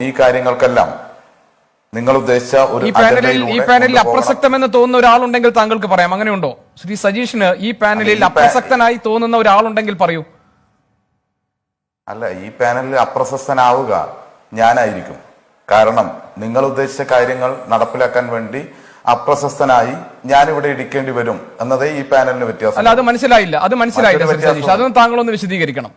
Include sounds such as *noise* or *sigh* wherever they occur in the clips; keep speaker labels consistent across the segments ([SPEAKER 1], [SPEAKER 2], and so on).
[SPEAKER 1] ഈ കാര്യങ്ങൾക്കെല്ലാം നിങ്ങൾ ഉദ്ദേശിച്ച ഒരു
[SPEAKER 2] ഈ പാനലിൽ ഈ പാനലിൽ അപ്രസക്തമെന്ന് തോന്നുന്ന ഒരാളുണ്ടെങ്കിൽ താങ്കൾക്ക് പറയാം. അങ്ങനെയുണ്ടോ? ശ്രീ സജീഷിന് ഈ പാനലിൽ അപ്രസക്തനായി തോന്നുന്ന ഒരാളുണ്ടെങ്കിൽ പറയൂ.
[SPEAKER 1] അല്ല ഈ പാനലിൽ അപ്രശസ്തനാവുക ഞാനായിരിക്കും. കാരണം നിങ്ങൾ ഉദ്ദേശിച്ച കാര്യങ്ങൾ നടപ്പിലാക്കാൻ വേണ്ടി അപ്രശസ്തനായി ഞാൻ ഇവിടെ ഇരിക്കേണ്ടി വരും എന്നതേ ഈ പാനലിന് വ്യത്യാസം.
[SPEAKER 2] അല്ല അത് മനസ്സിലായില്ല. അത് മനസ്സിലായില്ല. അതൊന്നും താങ്കളൊന്ന് വിശദീകരിക്കണം.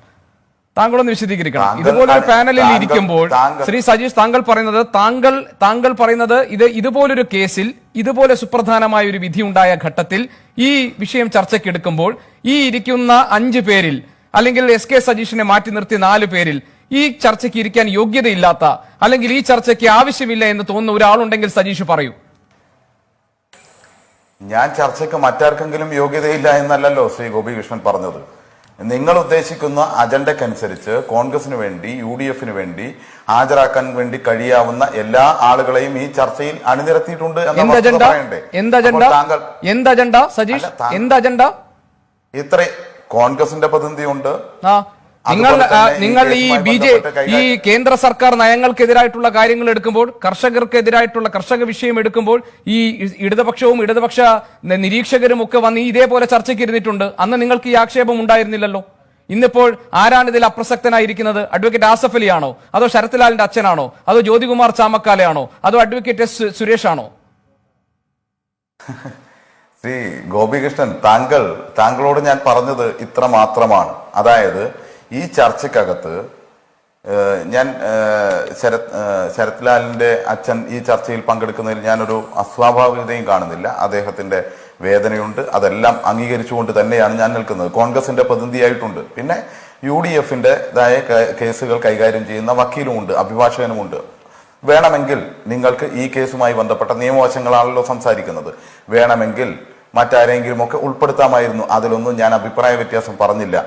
[SPEAKER 2] താങ്കളൊന്ന് വിശദീകരിക്കണം.
[SPEAKER 1] ഇതുപോലെ
[SPEAKER 2] ഒരു പാനലിൽ ഇരിക്കുമ്പോൾ ശ്രീ സജീഷ് താങ്കൾ പറയുന്നത് താങ്കൾ താങ്കൾ പറയുന്നത് ഇത് ഇതുപോലൊരു കേസിൽ ഇതുപോലെ സുപ്രധാനമായ ഒരു വിധി ഉണ്ടായ ഘട്ടത്തിൽ ഈ വിഷയം ചർച്ചയ്ക്ക് എടുക്കുമ്പോൾ ഈ ഇരിക്കുന്ന അഞ്ച് പേരിൽ അല്ലെങ്കിൽ എസ് കെ സജീഷിനെ മാറ്റി നിർത്തി നാല് പേരിൽ ഈ ചർച്ചയ്ക്ക് ഇരിക്കാൻ യോഗ്യതയില്ലാത്ത അല്ലെങ്കിൽ ഈ ചർച്ചയ്ക്ക് ആവശ്യമില്ല എന്ന് തോന്നുന്ന ഒരാളുണ്ടെങ്കിൽ സജീഷ് പറയൂ.
[SPEAKER 1] ഞാൻ ചർച്ചയ്ക്ക് മറ്റാർക്കെങ്കിലും യോഗ്യതയില്ല എന്നല്ലല്ലോ ശ്രീ ഗോപികൃഷ്ണൻ പറഞ്ഞത്. നിങ്ങൾ ഉദ്ദേശിക്കുന്ന അജണ്ടക്കനുസരിച്ച് കോൺഗ്രസിന് വേണ്ടി യു ഡി എഫിന് വേണ്ടി ഹാജരാക്കാൻ വേണ്ടി കഴിയാവുന്ന എല്ലാ ആളുകളെയും ഈ ചർച്ചയിൽ അണിനിരത്തിയിട്ടുണ്ട് എന്ന്
[SPEAKER 2] സജീഷ്?
[SPEAKER 1] അല്ല,
[SPEAKER 2] എന്ത് അജണ്ട?
[SPEAKER 1] ഇത്ര കോൺഗ്രസിന്റെ പ്രതിനിധിയുണ്ട്.
[SPEAKER 2] നിങ്ങൾ നിങ്ങൾ ഈ ബി ജെ ഈ കേന്ദ്ര സർക്കാർ നയങ്ങൾക്കെതിരായിട്ടുള്ള കാര്യങ്ങൾ എടുക്കുമ്പോൾ കർഷകർക്കെതിരായിട്ടുള്ള കർഷക വിഷയം എടുക്കുമ്പോൾ ഈ ഇടതുപക്ഷവും ഇടതുപക്ഷ നിരീക്ഷകരും ഒക്കെ വന്ന് ഇതേപോലെ ചർച്ചയ്ക്ക് ഇരുന്നിട്ടുണ്ട്. അന്ന് നിങ്ങൾക്ക് ഈ ആക്ഷേപം ഉണ്ടായിരുന്നില്ലല്ലോ. ഇന്നിപ്പോൾ ആരാണ് ഇതിൽ അപ്രസക്തനായിരിക്കുന്നത്? അഡ്വക്കേറ്റ് ആസഫ് അലി ആണോ അതോ ശരത്ലാലിന്റെ അച്ഛനാണോ? അതോ ജ്യോതികുമാർ ചാമക്കാലയാണോ? അതോ അഡ്വക്കേറ്റ് എസ് ആണോ? *laughs*
[SPEAKER 1] ശ്രീ ഗോപികൃഷ്ണൻ താങ്കൾ താങ്കളോട് ഞാൻ പറഞ്ഞത് ഇത്ര മാത്രമാണ് അതായത് ഈ ചർച്ചയ്ക്കകത്ത് ഞാൻ ശരത് ശരത്ലാലിന്റെ അച്ഛൻ ഈ ചർച്ചയിൽ പങ്കെടുക്കുന്നതിൽ ഞാനൊരു അസ്വാഭാവികതയും കാണുന്നില്ല. അദ്ദേഹത്തിന്റെ വേദനയുണ്ട്. അതെല്ലാം അംഗീകരിച്ചുകൊണ്ട് തന്നെയാണ് ഞാൻ നിൽക്കുന്നത്. കോൺഗ്രസിന്റെ പ്രതിനിധിയായിട്ടുണ്ട്. പിന്നെ യു ഡി എഫിന്റെതായ കേസുകൾ കൈകാര്യം ചെയ്യുന്ന വക്കീലുമുണ്ട് അഭിഭാഷകനുമുണ്ട്. വേണമെങ്കിൽ നിങ്ങൾക്ക് ഈ കേസുമായി ബന്ധപ്പെട്ട നിയമവശങ്ങളാണല്ലോ സംസാരിക്കുന്നത്. വേണമെങ്കിൽ മറ്റാരെങ്കിലും ഒക്കെ ഉൾപ്പെടുത്താമായിരുന്നു. അതിലൊന്നും ഞാൻ അഭിപ്രായ വ്യത്യാസം പറഞ്ഞില്ല.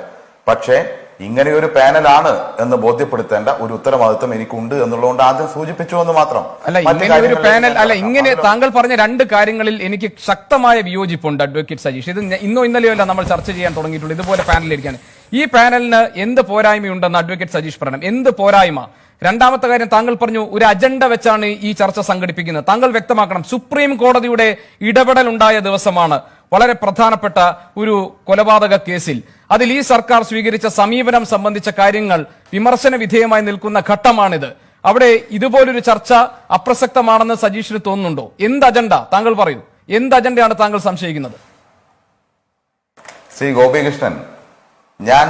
[SPEAKER 1] പക്ഷേ ഇങ്ങനെയൊരു പാനലാണ് എന്ന് ബോധ്യപ്പെടുത്തേണ്ട ഒരു ഉത്തരവാദിത്വം എനിക്കുണ്ട് എന്നുള്ളതുകൊണ്ട് ആദ്യം സൂചിപ്പിച്ചു എന്ന് മാത്രം.
[SPEAKER 2] അല്ല ഇങ്ങനെ ഒരു പാനൽ അല്ല ഇങ്ങനെ താങ്കൾ പറഞ്ഞ രണ്ട് കാര്യങ്ങളിൽ എനിക്ക് ശക്തമായ വിയോജിപ്പുണ്ട് അഡ്വക്കേറ്റ് സജീഷ്. ഇത് ഇന്നോ ഇന്നലെയോ അല്ല നമ്മൾ ചർച്ച ചെയ്യാൻ തുടങ്ങിയിട്ടുള്ളൂ. ഇതുപോലെ പാനലിരിക്കാൻ ഈ പാനലിന് എന്ത് പോരായ്മയുണ്ടെന്ന് അഡ്വക്കേറ്റ് സജീഷ് പറയണം. എന്ത് പോരായ്മ? രണ്ടാമത്തെ കാര്യം താങ്കൾ പറഞ്ഞു ഒരു അജണ്ട വെച്ചാണ് ഈ ചർച്ച സംഘടിപ്പിക്കുന്നത്. താങ്കൾ വ്യക്തമാക്കണം സുപ്രീം കോടതിയുടെ ഇടപെടൽ ഉണ്ടായ ദിവസമാണ് വളരെ പ്രധാനപ്പെട്ട ഒരു കൊലപാതക കേസിൽ. അതിൽ ഈ സർക്കാർ സ്വീകരിച്ച സമീപനം സംബന്ധിച്ച കാര്യങ്ങൾ വിമർശന വിധേയമായി നിൽക്കുന്ന ഘട്ടമാണിത്. അവിടെ ഇതുപോലൊരു ചർച്ച അപ്രസക്തമാണെന്ന് സജീഷിന് തോന്നുന്നുണ്ടോ? എന്ത് അജണ്ട? താങ്കൾ പറയൂ. എന്ത് അജണ്ടയാണ് താങ്കൾ സംശയിക്കുന്നത്?
[SPEAKER 1] ശ്രീ ഗോപികൃഷ്ണൻ ഞാൻ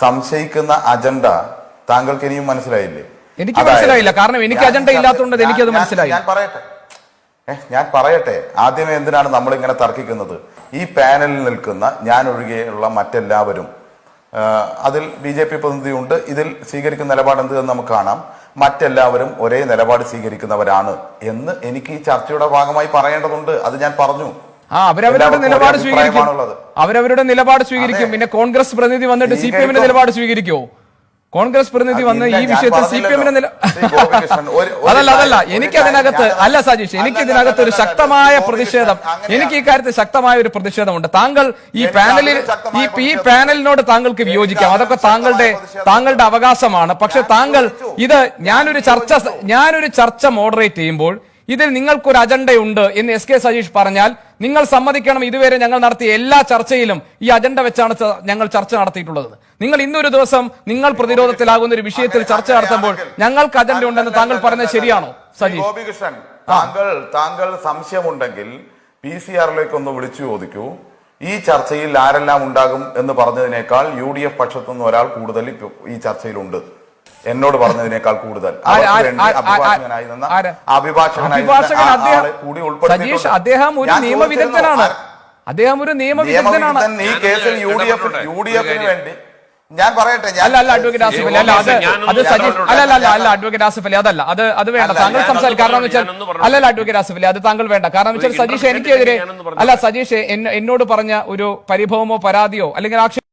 [SPEAKER 1] സംശയിക്കുന്ന അജണ്ട താങ്കൾക്ക് ഇനിയും മനസ്സിലായില്ലേ?
[SPEAKER 2] എനിക്ക് മനസ്സിലായില്ല. കാരണം എനിക്ക് അജണ്ട ഇല്ലാത്തതുകൊണ്ട് എനിക്കത് മനസ്സിലായി.
[SPEAKER 1] ഞാൻ പറയട്ടെ. ഏ, ഞാൻ പറയട്ടെ. ആദ്യമേ എന്തിനാണ് നമ്മൾ ഇങ്ങനെ തർക്കിക്കുന്നത്? ഈ പാനലിൽ നിൽക്കുന്ന ഞാൻ ഒഴികെയുള്ള മറ്റെല്ലാവരും അതിൽ ബി ജെ പി പ്രതിനിധിയുണ്ട്. ഇതിൽ സ്വീകരിക്കുന്ന നിലപാട് എന്ത് എന്ന് നമുക്ക് കാണാം. മറ്റെല്ലാവരും ഒരേ നിലപാട് സ്വീകരിക്കുന്നവരാണ് എന്ന് എനിക്ക് ഈ ചർച്ചയുടെ ഭാഗമായി പറയേണ്ടതുണ്ട്. അത് ഞാൻ പറഞ്ഞു.
[SPEAKER 2] ആ അവരവരുടെ നിലപാട് സ്വീകരിക്കും. അവരവരുടെ നിലപാട് സ്വീകരിക്കും. പിന്നെ കോൺഗ്രസ് പ്രതിനിധി വന്നിട്ട് സി പി എമ്മിന്റെ നിലപാട് സ്വീകരിക്കുമോ കോൺഗ്രസ് പ്രതിനിധി വന്ന് ഈ വിഷയത്തിൽ സി പി എമ്മിന്റെ നില അതല്ല അതല്ല. എനിക്ക് അതിനകത്ത് അല്ല സജീഷ് എനിക്ക് ഇതിനകത്ത് ഒരു ശക്തമായ പ്രതിഷേധം എനിക്ക് ഈ കാര്യത്തിൽ ശക്തമായ ഒരു പ്രതിഷേധമുണ്ട്. താങ്കൾ ഈ പാനലിൽ ഈ ഈ പാനലിനോട് താങ്കൾക്ക് വിയോജിക്കാം. അതൊക്കെ താങ്കളുടെ താങ്കളുടെ അവകാശമാണ്. പക്ഷെ താങ്കൾ ഇത് ഞാനൊരു ചർച്ച. ഞാനൊരു ചർച്ച മോഡറേറ്റ് ചെയ്യുമ്പോൾ ഇതിൽ നിങ്ങൾക്കൊരു അജണ്ടയുണ്ട് എന്ന് എസ് കെ സജീഷ് പറഞ്ഞാൽ നിങ്ങൾ സമ്മതിക്കണം ഇതുവരെ ഞങ്ങൾ നടത്തിയ എല്ലാ ചർച്ചയിലും ഈ അജണ്ട വെച്ചാണ് ഞങ്ങൾ ചർച്ച നടത്തിയിട്ടുള്ളത്. നിങ്ങൾ ഇന്നൊരു ദിവസം നിങ്ങൾ പ്രതിരോധത്തിലാകുന്ന ഒരു വിഷയത്തിൽ ചർച്ച നടത്തുമ്പോൾ ഞങ്ങൾക്ക് അജണ്ട ഉണ്ടെന്ന് താങ്കൾ പറഞ്ഞത് ശരിയാണോ? സജി.
[SPEAKER 1] ഗോപികൃഷ്ണൻ താങ്കൾ താങ്കൾ സംശയമുണ്ടെങ്കിൽ പി സി ആറിലേക്ക് ഒന്ന് വിളിച്ചു ചോദിക്കൂ. ഈ ചർച്ചയിൽ ആരെല്ലാം ഉണ്ടാകും എന്ന് പറഞ്ഞതിനേക്കാൾ യു ഡി എഫ് പക്ഷത്തുനിന്ന് ഒരാൾ കൂടുതൽ ഈ ചർച്ചയിലുണ്ട്. എന്നോട് പറഞ്ഞതിനേക്കാൾ കൂടുതൽ. അഭിഭാഷകനായി നിന്ന അഭിഭാഷകനായി കൂടി ഉൾപ്പെടുത്തിയിട്ടുണ്ട്.
[SPEAKER 2] അദ്ദേഹം ഒരു
[SPEAKER 1] ഞാൻ
[SPEAKER 2] നിയമവിദഗ്ധനാണ്. അദ്ദേഹം ഒരു നിയമവിദഗ്ധനാണ്.
[SPEAKER 1] നിയമവിദഗ്ധൻ ഈ കേസിൽ U D F U D എഫിന് വേണ്ടി ഞാൻ പറയട്ടെ
[SPEAKER 2] അല്ല അല്ല അഡ്വക്കേറ്റ് ആസിഫ് അല്ല അത് സജീഷ് അല്ല അല്ല അല്ല അല്ല അഡ്വക്കേറ്റ് ആസിഫ് അതല്ല അത് അത് വേണ്ട.
[SPEAKER 1] അല്ല,
[SPEAKER 2] താങ്കൾ സംസാരിക്കും കാരണം വെച്ചാൽ
[SPEAKER 3] പറഞ്ഞോട്ടെ.
[SPEAKER 2] അഡ്വക്കേറ്റ് ആസിഫ് അലി അത് താങ്കൾ വേണ്ട. കാരണം എന്ന് വെച്ചാൽ സജീഷ് എനിക്കെതിരെ അല്ല സജീഷ് എന്നോട് പറഞ്ഞ ഒരു പരിഭവമോ പരാതിയോ അല്ലെങ്കിൽ ആക്ഷേപം